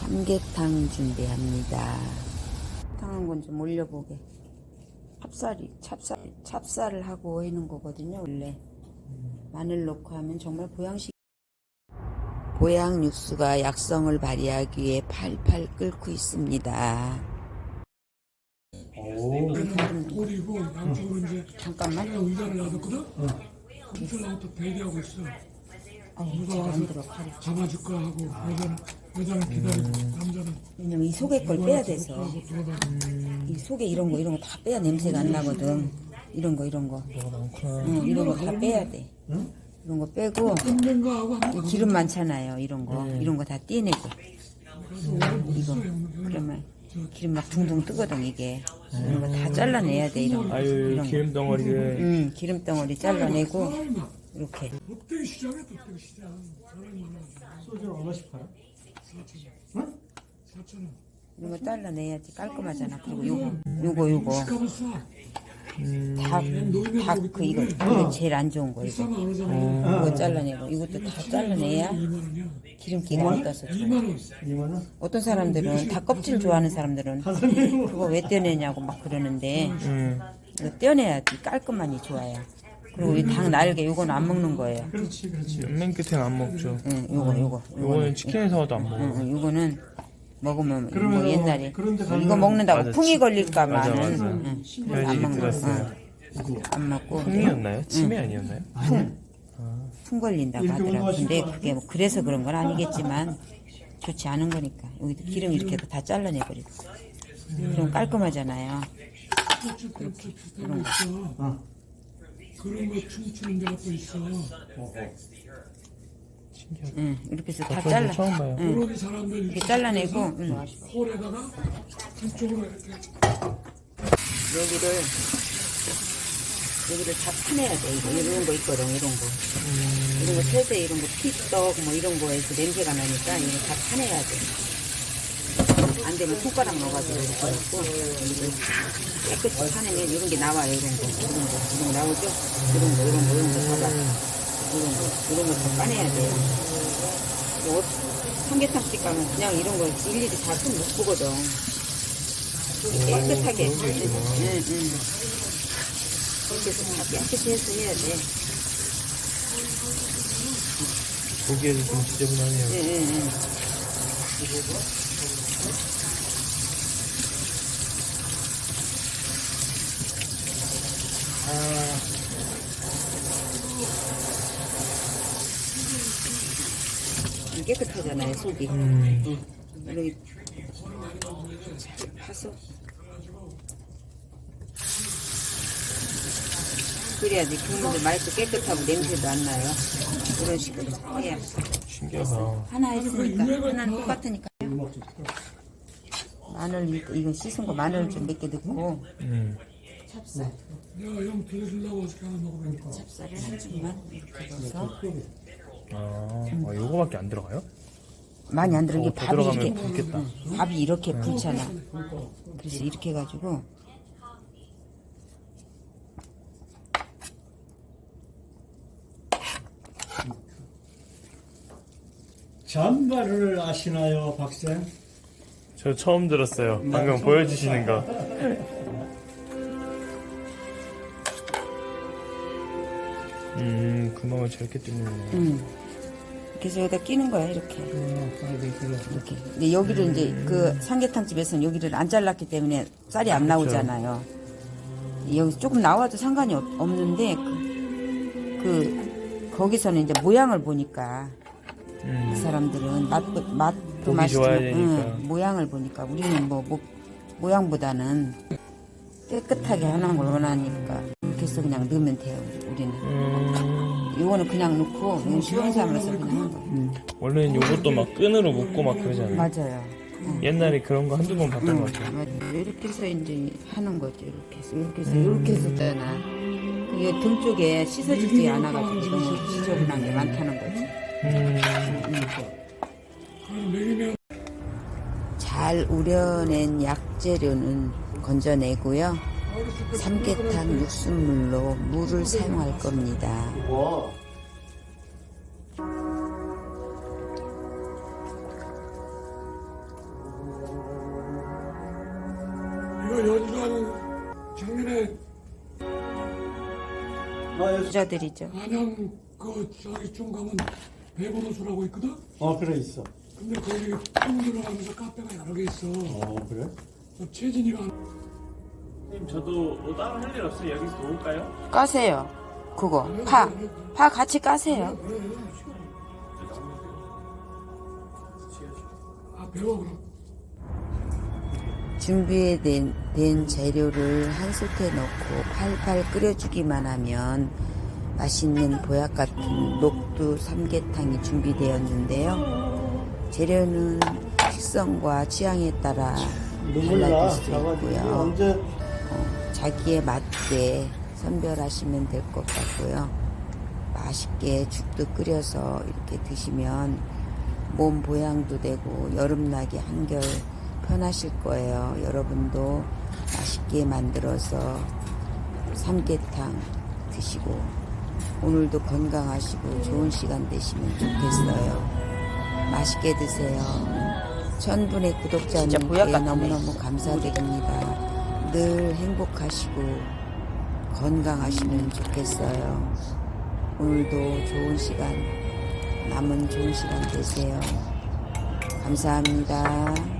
삼계탕 준비합니다. 탕한 건 좀 올려보게. 찹쌀이 찹쌀 찹쌀을 하고 해는 거거든요. 원래 마늘 넣고 하면 정말 보양식. 보양 육수가 약성을 발휘하기 위해 팔팔 끓고 있습니다. 돌이고 양쪽으로 이제 잠깐만. 내가 의자를 놔뒀거든? 이쪽하고 또 대기하고 있어. 누가 와서 잡아줄까 하고 여자는, 여자는 기다리고 남자는 왜냐면 이 속에 걸 빼야 돼서. 하고 돌아다니고 이 속에 이런 거 이런 거 다 빼야 냄새가 안 나거든. 이런 거 이런 거. 응, 이런 거 다 빼야 돼. 이런 거 빼고 하고 이 기름 많잖아요. 이런 거. 이런 거 다 떼내고 이거. 그러면 기름 막 둥둥 뜨거든 이게. 이런 거 다 잘라내야 돼 이런 거. 아유 이런 거. 기름 덩어리를. 음 기름 덩어리 잘라내고 이렇게. 롯데 시장에 롯데 시장. 사람이 소주를 얼마씩 팔 아? 4천 원 이런 거 잘라내야지 깔끔하잖아. 그리고 요거 요거 요거 시가만 싸 닭닭그 이거 이거 제일 안 좋은 거 이거 오잖아 이거 잘라내고 이것도 다 잘라내야 2만 원이야 기름기가 안 떠서 좋아. 2만 원 2만 원? 어떤 사람들은 닭 껍질 좋아하는 사람들은 그거 왜 떼내냐고 막 그러는데 음. 이거 떼내야지 깔끔하니 좋아요. 그리고 이 닭 날개 요건 안 먹는 거예요. 그렇지, 그렇지. 맨 끝에는 안 먹죠 응, 요거 요거 요거는 치킨에서 와도 안 먹어 응, 응, 요거는 먹으면 뭐 그러면 옛날에 그런데 가면- 이거 먹는다고 맞아, 풍이 치- 맞아, 맞아. 응, 그런 안 얘기 먹는 거. 들었어요. 응, 안 먹고 풍이었나요? 치매 아니었나요? 풍 걸린다고 이렇게 하더라고. 근데 것 그게 뭐 그래서 그런 건 아니겠지만 좋지 않은 거니까 여기도 기름 이렇게 해서 다 잘라내 버리고 그럼 깔끔하잖아요. 그런 거 있어 어. 그런 거 춤추는 데가 또 있어 응, 이렇게 해서 다 저도 잘라. 처음 봐요 응, 그런 사람들 이렇게 잘라내고 응. 홀에다가 한쪽으로 이렇게 여기를 여기를 다 파내야 돼. 이거 이런 거 있거든. 이런 거. 이런 거 세제 이런 거 피떡 뭐 이런 거에서 냄새가 나니까 이거 다 파내야 돼. 안 되면 손가락 넣어가지고 이렇게 해갖고 깨끗이 파내면 이런 게 나와요. 이런 거, 이런 거, 이런 거 나오죠? 이런 거, 이런 거, 이런 거 봐봐. 이런 거, 이런 거다 빠내야 돼요. 뭐 삼계탕집 가면 그냥 이런 거 일일이 다 손 못 보거든. 깨끗하게. 응, 응. 이렇게 해서 다 깨끗이 해서 해야 돼. 보기에도 좀 지저분하네요 응, 응, 응. 깨끗하잖아요, 속이. 응. 잘 파서. 그래야지 국물도 맑고 깨끗하고 냄새도 안 나요. 이런 식으로 해야. 신기하다 하나 했으니까 하나는 똑같으니까. 마늘 이- 이거 씻은 거 마늘 좀 몇 개 넣고 음. 찹쌀 내가 형 들어주려고 어떻게 하나 먹어보니까 찹쌀을 한 줌만 이렇게 넣어서 아, 아 요거밖에 안 들어가요? 많이 안 들어 이게 어, 더 밥이 들어가면 이렇게 굵겠다. 응, 밥이 이렇게 불잖아. 그래서 이렇게 해가지고 잠바를 아시나요, 박쌤? 저 처음 들었어요 방금 보여주시는 거 음, 구멍을 저렇게 뚫는구나. 응. 그래서 여기다 끼는 거야 이렇게 어, 이렇게. 근데 여기를 이제 그 삼계탕 집에서는 여기를 안 잘랐기 때문에 쌀이 안 나오잖아요. 여기 조금 나와도 상관이 없, 없는데 그, 그 거기서는 이제 모양을 보니까 음. 그 사람들은 맛 맛도 좋아야 되니까. 응, 모양을 보니까 우리는 뭐, 뭐 모양보다는 깨끗하게 하는 걸 원하니까 이렇게 해서 그냥 넣으면 돼요 우리는. 음, 이거는 그냥 넣고 이건 시원 삼아서 그냥 한 거. 원래는 요것도 막 끈으로 묶고 막 그러잖아요. 맞아요. 응. 옛날에 그런 거 한두 번 봤던 응, 것 같아요. 맞아요. 이렇게 해서 이제 하는 거죠. 이렇게 해서 이렇게 해서 이렇게 해서 떠나. 그게 등 쪽에 씻어지지 않아가지고 너무 지저분한 게 많다는 거지. 음, 잘 우려낸 약재료는 건져내고요. 삼계탕 육수물로 물을 사용할 겁니다. 부자들이죠. 안양 그 저기 중감은 배보로수라고 있거든. 어 그래 있어. 근데 거기 쭉 들어가면서 카페가 여러 개 있어. 어 그래? 최진이가 님 저도 뭐 따로 할 일 없어요. 여기서 놓을까요? 까세요. 그거 파. 파 같이 까세요. 아 배워 그럼. 준비된 된 재료를 한 솥에 넣고 팔팔 끓여주기만 하면 맛있는 보약 같은 녹두 삼계탕이 준비되었는데요. 재료는 식성과 취향에 따라. 달라질 수 있고요. 언제 자기에 맞게 선별하시면 될 것 같고요. 맛있게 죽도 끓여서 이렇게 드시면 몸 보양도 되고 여름나기 한결 편하실 거예요. 여러분도 맛있게 만들어서 삼계탕 드시고 오늘도 건강하시고 좋은 시간 되시면 좋겠어요. 맛있게 드세요. 천분의 구독자님께 너무너무 감사드립니다. 늘 행복하시고 건강하시면 좋겠어요. 오늘도 좋은 시간, 남은 좋은 시간 되세요. 감사합니다.